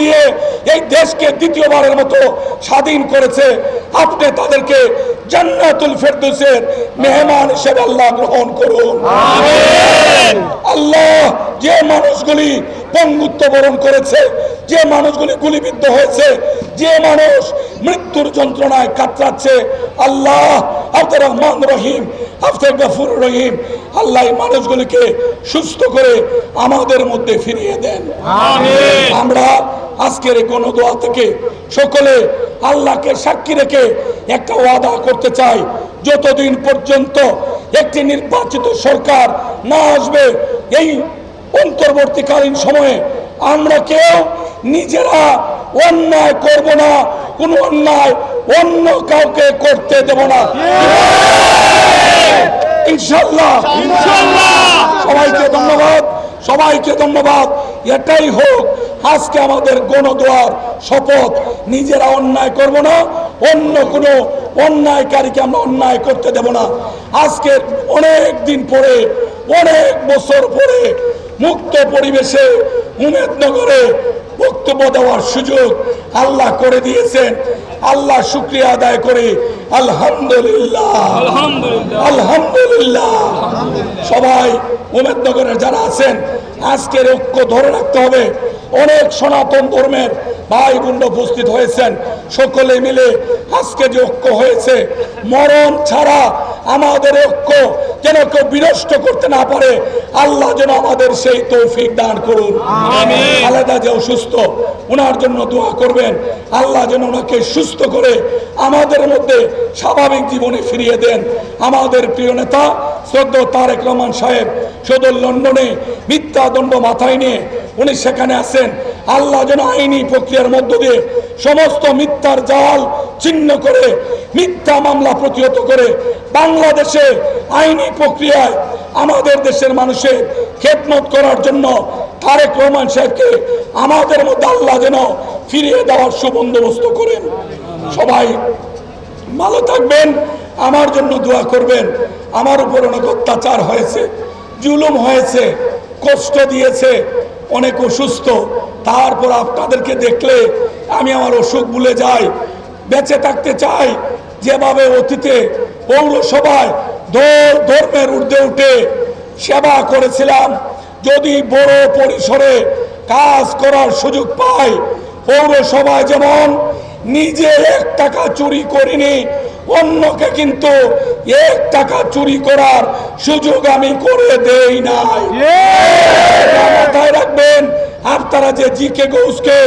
দিয়ে এই দেশকে দ্বিতীয়বারের মতো স্বাধীন করেছে। আপনি তাদেরকে জান্নাতুল ফেরদৌসের মেহমান হিসেবে আল্লাহ গ্রহণ করুন। আল্লাহ যে মানুষগুলি পঙ্গুত্ব বরণ করেছে যে মানুষগুলি গুলিবিদ্ধ হয়েছে যে মানুষ মৃত্যুর যন্ত্রণায় কাতরাচ্ছে আল্লাহ আব্দুর রহমান রহিম আব্দুল গফুর রহিম আল্লাহ মানুষগুলিকে সুস্থ করে আমাদের মধ্যে ফিরিয়ে দেন। আমরা আজকের এই গণদোয়া থেকে সকলে আল্লাহকে সাক্ষী রেখে একটা ওয়াদা করতে চাই। যতদিন পর্যন্ত একটি নির্বাচিত সরকার না আসবে এই অন্তর্বর্তীকালীন সময়ে আমরা কেউ নিজেরা অন্যায় করব না কোনো অন্যায় অন্য কাউকে করতে দেব না। ইনশাল্লাহ সবাইকে ধন্যবাদ। সবাইকে ধন্যবাদ। এটাই হোক আজকে আমাদের গণদোয়ার শপথ। নিজেরা অন্যায় করব না অন্য কোনো অন্যায়কারীকে আমরা অন্যায় করতে দেব না। আজকে অনেক দিন পরে অনেক বছর পরে মুক্ত পরিবেশে উমেদনগরে বক্তব্য দেওয়ার সুযোগ আল্লাহ করে দিয়েছেন। আল্লাহ শুক্রিয়া আদায় করে। আলহামদুলিল্লাহ। আলহামদুলিল্লাহ। সবাই উমেদনগরের যারা আছেন আজকের ঐক্য ধরে রাখতে হবে। অনেক সনাতন ধর্মের ভাই বোন উপস্থিত হয়েছেন। সকলে মিলে আজকে যে ঐক্য হয়েছে মরণ ছাড়া আমাদের ঐক্য যেন কেউ বিনষ্ট করতে না পারে। আল্লাহ যেন আমাদের সেই তৌফিক দান করুন। আলাদা যে অসুস্থ ওনার জন্য দোয়া করবেন। আল্লাহ যেন ওনাকে সুস্থ করে আমাদের মধ্যে স্বাভাবিক জীবনে ফিরিয়ে দেন। আমাদের প্রিয় নেতা শ্রদ্ধ তারেক রহমান সাহেব সদর লন্ডনে মিথ্যা দণ্ড মাথায় নিয়ে উনি সেখানে আছেন। আল্লাহ যেন আইনি প্রক্রিয়ার মধ্য দিয়ে সমস্ত মিথ্যার জাল চিহ্ন করে, মিথ্যা মামলা প্রতিহত করে বাংলাদেশে আইনি প্রক্রিয়ায় আমাদের দেশের মানুষের খেদমত করার জন্য তারেক রহমান সাহেবকে আমাদের মধ্যে আল্লাহ যেন ফিরিয়ে দেওয়ার সুবন্দোবস্ত করেন। সবাই ভালো থাকবেন, আমার জন্য দোয়া করবেন। আমার উপর অনেক অত্যাচার হয়েছে, জুলুম হয়েছে, কষ্ট দিয়েছে। অনেক অসুস্থ তারপর আপনাদেরকে দেখলে আমি আমার অসুখ ভুলে যাই বেঁচে থাকতে চাই। যেভাবে অতীতে পৌরসভায় ধর- ধর্মের ঊর্ধ্বে উঠে সেবা করেছিলাম যদি বড় পরিসরে কাজ করার সুযোগ পাই পৌরসভায় যেমন নিজে এক টাকা চুরি করিনি অন্যকে কিন্তু এক টাকা চুরি করার সুযোগ আমি করে দেই নাই। আপনারা যে জিকে ঘোষকে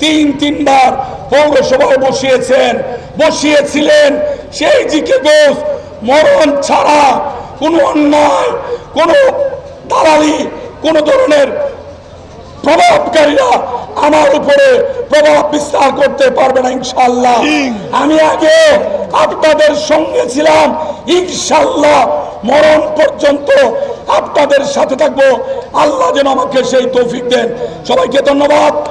তিন তিনবার পৌরসভায় বসিয়েছেন। বসিয়েছিলেন সেই জিকে ঘোষ মরণ ছাড়া কোনো অন্যায় কোনো দালালি কোনো ধরনের প্রভাবকারীরা আমার উপরে প্রভাব বিস্তার করতে পারবে না ইনশাল্লাহ আমি আগে আপনাদের সঙ্গে ছিলাম ইনশাল্লাহ মরণ পর্যন্ত আপনাদের সাথে থাকব। আল্লাহ যেন আমাকে সেই তৌফিক দেন। সবাইকে ধন্যবাদ।